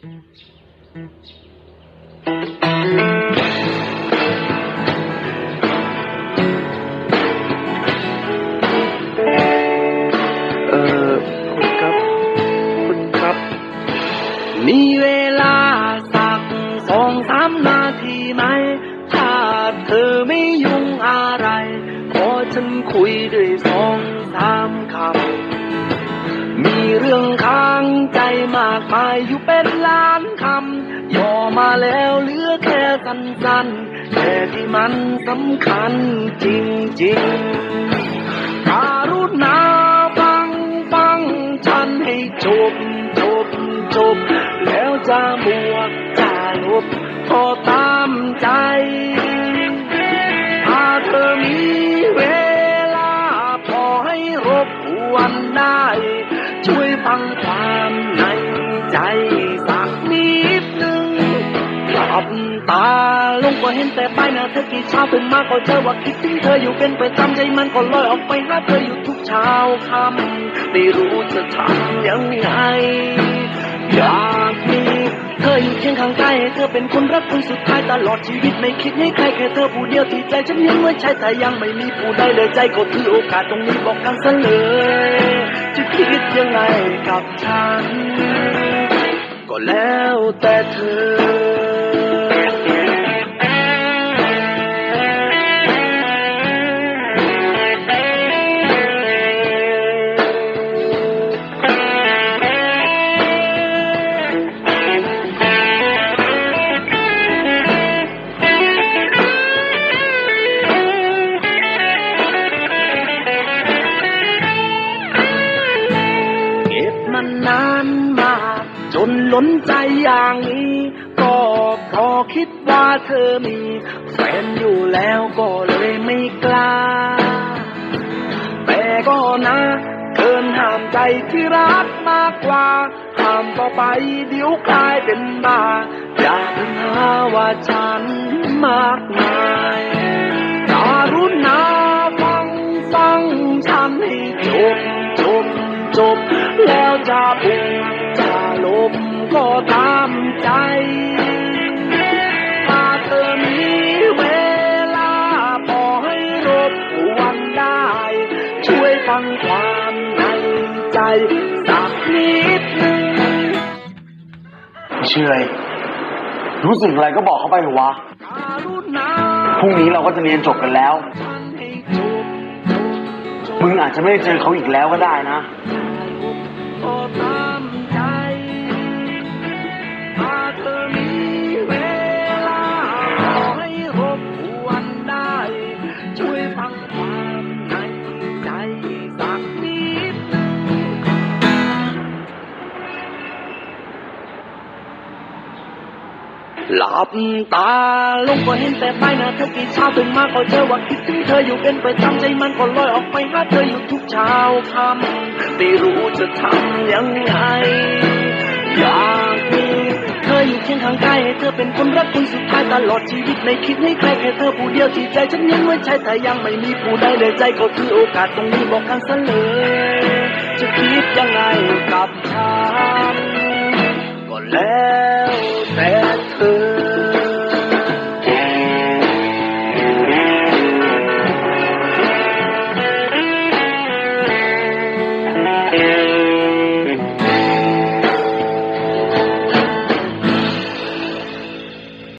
เออคุณครับ คุณครับ มีเวลาสักสองสามนาทีไหม ถ้าเธอไม่ยุ่งอะไร ขอฉันคุยด้วยสองสามคำ มีเรื่อง มากมายอยู่เป็นล้านคำย่อมาแล้วเหลือแค่สั้นๆแต่ที่มันสำคัญจริงๆการุณาฟังฟังฉันให้จบจบจบ แล้วจะบวกจะลบก็ตามใจ ตาลงก็เห็นแต่ใบหน้าเธอกี่เช้าตื่นมาก็เจอว่าคิดถึงเธออยู่เป็นประจำใจมันก็ลอยออกไปหาเธออยู่ทุกเช้าค่ำไม่รู้จะทำยังไงอยากมีเธออยู่เคียงข้างกายให้เธอเป็นคนรักคนสุดท้ายตลอดชีวิตไม่คิดให้ใครแค่เธอผู้เดียวที่ใจฉันยังไม่ใช่แต่ยังไม่มีผู้ใดเลยใจก็ถือโอกาสตรงนี้บอกกันซะเลย จะคิดยังไงกับฉัน ก็แล้วแต่เธอ นนานมากจนล้นใจอย่างนี้ ก็พราะคิดว่าเธอมี แฟนอยู่แล้วก็เลยไม่กล้า แต่ก็นะเกินห้ามใจที่รักมากกว่า ห้ามต่อไปเดี๋ยวกลายเป็นบ้าอย่าเพิ่งหาว่าฉันมากมายการุณาฟังฟังฉันให้จบ จบจบ แล้วจะบุกจะลบก็ตามใจถ้าเธอมีเวลาพอให้รบกวนได้ ช่วยฟังความในใจสักนิดหนึ่งไม่เชื่อเลยรู้สึกอะไรก็บอกเขาไปเถอะวะการุณาพรุ่งนี้เราก็จะเรียนจบกันแล้วฉันให้จบจบจบมึงอาจจะไม่ได้เจอเขาอีกแล้วก็ได้นะ หลับตาลงก็เห็นแต่ใบหน้าเธอกี่เช้าตื่นมาก็เจอว่าคิดถึงเธออยู่เป็นประจำใจมันก็ลอยออกไปหาเธออยู่ทุกเช้าคำไม่รู้จะทำยังไงอยากมีเธออยู่เคียงข้างกายให้เธอเป็นคนรักคนสุดท้ายตลอดชีวิตไม่คิดให้ใครแค่เธอผู้เดียวที่ใจฉันยังไว้ใช่แต่ยังไม่มีผู้ใดเลยใจก็ถือโอกาสตรงนี้บอกกันซะเลยจะคิดยังไงกับฉัน